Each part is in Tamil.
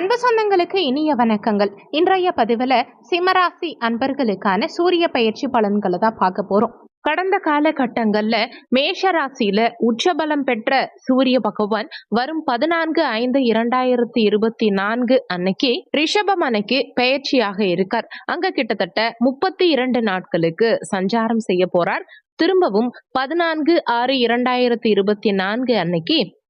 அன்பு சொந்தங்களுக்கு இனிய வணக்கங்கள். இன்றைய பதிவில் சிம்மராசி அன்பர்களுக்கான சூரிய பயிற்சி பலன்களை தான் பார்க்க போறோம். கடந்த காலகட்டங்கள்ல மேஷ ராசியில உச்சபலம் பெற்ற சூரிய பகவான் வரும் பதினான்கு ஐந்து இரண்டாயிரத்தி இருபத்தி நான்கு அன்னைக்கு ரிஷபம் அன்னைக்கு பயிற்சியாக இருக்கார். அங்க கிட்டத்தட்ட முப்பத்தி இரண்டு நாட்களுக்கு சஞ்சாரம் செய்ய போறார். திரும்பவும் பதினான்கு ஆறு இரண்டாயிரத்தி இருபத்தி நான்கு அன்னைக்கு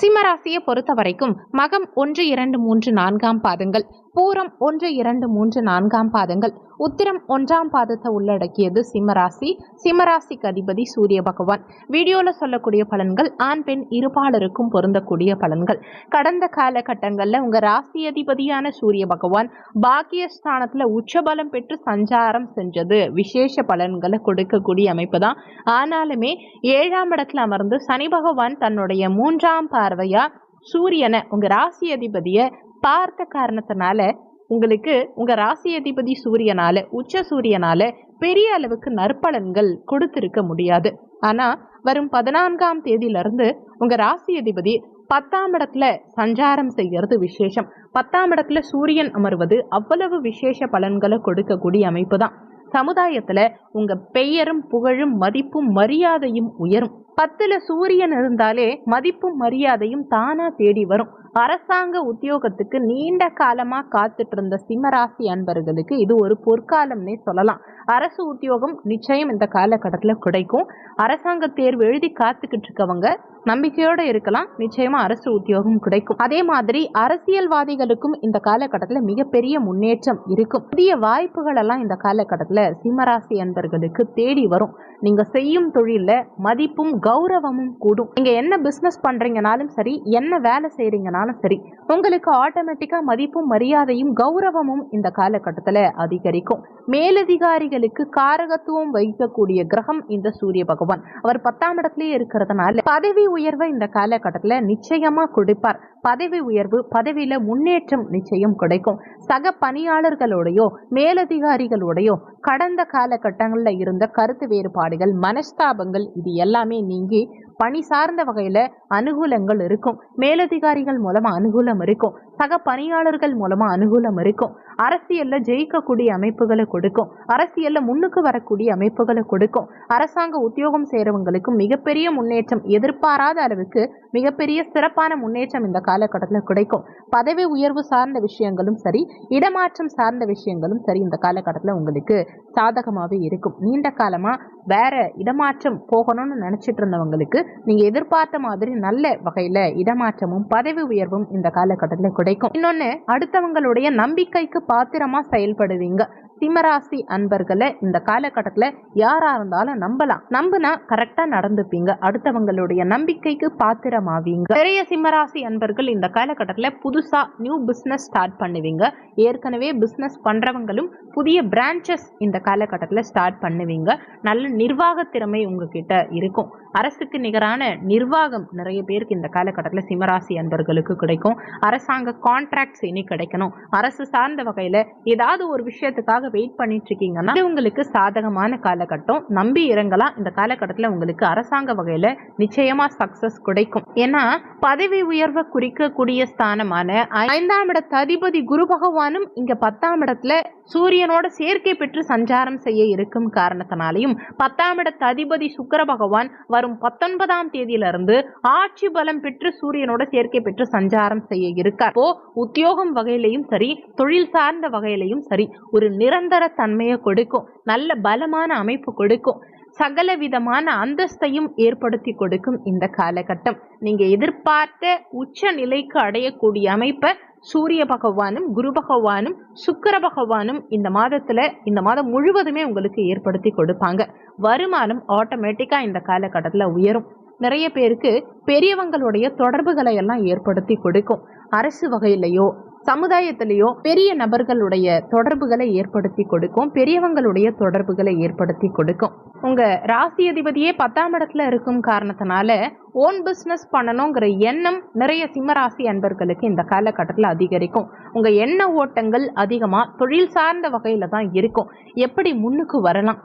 சிம்மராசியை பொறுத்த வரைக்கும் மகம் ஒன்று இரண்டு மூன்று நான்காம் பாதங்கள். பூரம் ஒன்று இரண்டு மூன்று நான்காம் பாதங்கள். உத்திரம் ஒன்றாம் பாதத்தை உள்ளடக்கியது சிம்மராசி. சிம்மராசிக்கு அதிபதி சூரிய பகவான். வீடியோவில் சொல்லக்கூடிய பலன்கள் ஆண் பெண் இருபாலருக்கும் பொருந்தக்கூடிய பலன்கள். கடந்த காலகட்டங்கள்ல உங்க ராசி அதிபதியான சூரிய பகவான் பாக்கியஸ்தானத்தில் உச்சபலம் பெற்று சஞ்சாரம் செஞ்சது. விசேஷ பலன்களை கொடுக்கக்கூடிய அமைப்பு தான். ஆனாலுமே ஏழாம் இடத்துல அமர்ந்து சனி பகவான் தன்னுடைய மூன்றாம் பார்வையா? சூரியனை உங்க ராசி அதிபதிய பார்த்த காரணத்தினால உங்களுக்கு உங்க ராசி அதிபதி சூரியனால உச்ச சூரியனால பெரிய அளவுக்கு நற்பலன்கள் கொடுத்திருக்க முடியாது. ஆனா வரும் பதினான்காம் தேதியிலிருந்து உங்க ராசி அதிபதி பத்தாம் இடத்துல சஞ்சாரம் செய்யறது விசேஷம். பத்தாம் இடத்துல சூரியன் அமர்வது அவ்வளவு விசேஷ பலன்களை கொடுக்கக்கூடிய அமைப்பு தான். சமுதாயத்துல உங்க பெயரும் புகழும் மதிப்பும் மரியாதையும் உயரும். பத்துல சூரியன் இருந்தாலே மதிப்பும் மரியாதையும் தானா தேடி வரும். அரசாங்க உத்தியோகத்துக்கு நீண்ட காலமா காத்துட்டு இருந்த சிம்மராசி அன்பர்களுக்கு இது ஒரு பொற்காலம்னே சொல்லலாம். அரசு உத்தியோகம் நிச்சயம் இந்த காலகட்டத்தில் கிடைக்கும். அரசாங்க தேர்வு எழுதி காத்துக்கிட்டு இருக்கவங்க நம்பிக்கையோட இருக்கலாம். நிச்சயமா அரசு உத்தியோகம் கிடைக்கும். அதே மாதிரி அரசியல்வாதிகளுக்கும் இந்த காலகட்டத்தில் மிகப்பெரிய முன்னேற்றம் இருக்கும். புதிய வாய்ப்புகள் எல்லாம் இந்த காலகட்டத்தில் சிம்மராசி அன்பர்களுக்கு தேடி வரும். நீங்க செய்யும் தொழில மதிப்பும் கௌரவமும் கூடும். நீங்கள் என்ன பிஸ்னஸ் பண்ணுறீங்கனாலும் சரி என்ன வேலை செய்கிறீங்கனாலும் சரி உங்களுக்கு ஆட்டோமேட்டிக்காக மதிப்பும் மரியாதையும் கௌரவமும் இந்த காலகட்டத்தில் அதிகரிக்கும். மேலதிகாரிகளுக்கு காரகத்துவம் வகிக்கக்கூடிய கிரகம் இந்த சூரிய பகவான். அவர் பத்தாம் இடத்துலயே இருக்கிறதுனால பதவி உயர்வை இந்த காலகட்டத்தில் நிச்சயமாக கொடுப்பார். பதவி உயர்வு பதவியில் முன்னேற்றம் நிச்சயம் கிடைக்கும். சக பணியாளர்களோடையோ மேலதிகாரிகளோடையோ கடந்த காலகட்டங்களில் இருந்த கருத்து வேறுபாடுகள் மனஸ்தாபங்கள் இது எல்லாமே நீங்கி பணி சார்ந்த வகையில் அனுகூலங்கள் இருக்கும். மேலதிகாரிகள் மூலமாக அனுகூலம் இருக்கும். சக பணியாளர்கள் மூலமாக அனுகூலம் இருக்கும். அரசியலில் ஜெயிக்கக்கூடிய அமைப்புகளை கொடுக்கும். அரசியலில் முன்னுக்கு வரக்கூடிய அமைப்புகளை கொடுக்கும். அரசாங்க உத்தியோகம் செய்கிறவங்களுக்கும் மிகப்பெரிய முன்னேற்றம் எதிர்பாராத அளவுக்கு மிகப்பெரிய சிறப்பான முன்னேற்றம் இந்த காலகட்டத்தில் கிடைக்கும். பதவி உயர்வு சார்ந்த விஷயங்களும் சரி இடமாற்றம் சார்ந்த விஷயங்களும் சரி இந்த காலகட்டத்தில் உங்களுக்கு சாதகமாகவே இருக்கும். நீண்ட காலமாக வேற இடமாற்றம் போகணும்னு நினச்சிட்டு இருந்தவங்களுக்கு நீங்கள் எதிர்பார்த்த மாதிரி நல்ல வகையில் இடமாற்றமும் பதவி உயர்வும் இந்த காலகட்டத்தில் கிடைக்கும். இன்னொன்று அடுத்தவங்களுடைய நம்பிக்கைக்கு பாத்திரமா செயல்படுவீங்க. சிம்மராசி அன்பர்களை இந்த காலகட்டத்தில் யாரா இருந்தாலும் நம்பலாம். நம்பினா கரெக்டாக நடந்துப்பீங்க. அடுத்தவங்களுடைய நம்பிக்கைக்கு பாத்திரமாவீங்க. நிறைய சிம்மராசி அன்பர்கள் இந்த காலகட்டத்தில் புதுசாக நியூ பிஸ்னஸ் ஸ்டார்ட் பண்ணுவீங்க. ஏற்கனவே பிஸ்னஸ் பண்ணுறவங்களும் புதிய பிரான்ச்சஸ் இந்த காலகட்டத்தில் ஸ்டார்ட் பண்ணுவீங்க. நல்ல நிர்வாக திறமை உங்ககிட்ட இருக்கும். அரசுக்கு நிகரான நிர்வாகம் நிறைய பேருக்கு இந்த காலகட்டத்தில் சிம்மராசி அன்பர்களுக்கு கிடைக்கும். அரசாங்க கான்ட்ராக்ட்ஸ் இனி கிடைக்கணும். அரசு சார்ந்த வகையில் ஏதாவது ஒரு விஷயத்துக்காக வெயிட் பண்ணிட்டு இருக்கீங்கன்னா உங்களுக்கு சாதகமான காலகட்டம். நம்பி இறங்கலாம். இந்த காலகட்டத்தில் உங்களுக்கு அரசாங்க வகையில் நிச்சயமா சக்சஸ் கிடைக்கும். ஏன்னா பதவி உயர்வை குறிக்கக்கூடிய ஸ்தானமான ஐந்தாம் இடத்த அதிபதி குரு பகவானும் இங்க பத்தாம் இடத்துல சூரியனோட சேர்க்கை பெற்று சஞ்சாரம் செய்ய இருக்கும் காரணத்தினாலையும் பத்தாம் இடத்த அதிபதி சுக்கர பகவான் வரும் வரும் பத்தொன்பதாம் தேதியிலிருந்து ஆட்சி பலம் பெற்று சூரியனோட சேர்க்கை பெற்று சஞ்சாரம் செய்ய இருக்கார். இப்போ உத்தியோகம் வகையிலையும் சரி தொழில் சார்ந்த வகையிலையும் சரி ஒரு நிரந்தர தன்மையை கொடுக்கும். நல்ல பலமான அமைப்பு கொடுக்கும். சகல விதமான அந்தஸ்தையும் ஏற்படுத்தி கொடுக்கும் இந்த காலகட்டம். நீங்க எதிர்பார்த்த உச்ச நிலைக்கு அடையக்கூடிய அமைப்பை சூரிய பகவானும் குரு பகவானும் சுக்கர பகவானும் இந்த மாதத்துல இந்த மாதம் முழுவதுமே உங்களுக்கு ஏற்படுத்தி கொடுப்பாங்க. வருமானம் ஆட்டோமேட்டிக்கா இந்த காலகட்டத்தில் உயரும். நிறைய பேருக்கு பெரியவங்களுடைய தொடர்புகளை எல்லாம் ஏற்படுத்தி கொடுக்கும். அரசு வகையிலையோ சமுதாயத்திலையும் பெரிய நபர்களுடைய தொடர்புகளை ஏற்படுத்தி கொடுக்கும் பெரியவங்களுடைய தொடர்புகளை ஏற்படுத்தி கொடுக்கும். உங்க ராசி அதிபதியே பத்தாம் இடத்துல இருக்கும் காரணத்தினால ஓன் பிஸ்னஸ் பண்ணணுங்கிற எண்ணம் நிறைய சிம்மராசி அன்பர்களுக்கு இந்த காலகட்டத்தில் அதிகரிக்கும். உங்க எண்ண ஓட்டங்கள் அதிகமாக தொழில் சார்ந்த வகையில தான் இருக்கும். எப்படி முன்னுக்கு வரலாம்?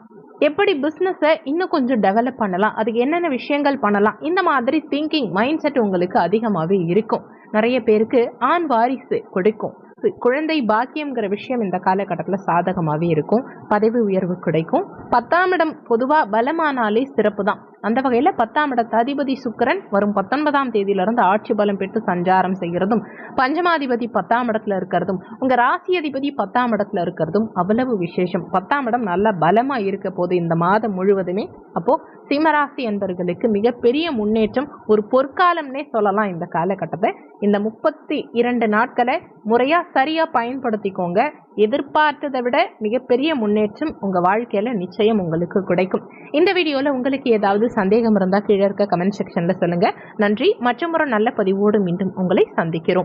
எப்படி பிஸ்னஸை இன்னும் கொஞ்சம் டெவலப் பண்ணலாம்? அதுக்கு என்னென்ன விஷயங்கள் பண்ணலாம்? இந்த மாதிரி திங்கிங் மைண்ட் செட் உங்களுக்கு அதிகமாகவே இருக்கும். நிறைய பேருக்கு ஆண் வாரிசு கொடுக்கும். குழந்தை பாக்கியம்ங்கிற விஷயம் இந்த காலகட்டத்தில் சாதகமாகவே இருக்கும். பதவி உயர்வு கிடைக்கும். பத்தாம் இடம் பொதுவாக பலமானாலே சிறப்பு தான் அந்த வகையில் பத்தாம் இடத்து அதிபதி சுக்கிரன் வரும் பத்தொன்பதாம் தேதியிலிருந்து ஆட்சி பலம் பெற்று சஞ்சாரம் செய்கிறதும் பஞ்சமாதிபதி பத்தாம் இடத்துல இருக்கிறதும் உங்கள் ராசி அதிபதி பத்தாம் இடத்துல இருக்கிறதும் அவ்வளவு விசேஷம். பத்தாம் இடம் நல்ல பலமாக இருக்க போது இந்த மாதம் முழுவதுமே. அப்போது சிம்மராசி என்பவர்களுக்கு மிகப்பெரிய முன்னேற்றம் ஒரு பொற்காலம்னே சொல்லலாம் இந்த காலகட்டத்தை. இந்த முப்பத்தி இரண்டு நாட்களை முறையாக சரியாக பயன்படுத்திக்கோங்க. எதிர்பார்த்ததை விட மிகப்பெரிய முன்னேற்றம் உங்கள் வாழ்க்கையில் நிச்சயம் உங்களுக்கு கிடைக்கும். இந்த வீடியோவில் உங்களுக்கு ஏதாவது சந்தேகம் இருந்தால் கீழே இருக்க கமெண்ட் செக்ஷனில் சொல்லுங்கள் நன்றி. மற்றும் ஒரு நல்ல பதிவோடு மீண்டும் உங்களை சந்திக்கிறோம்.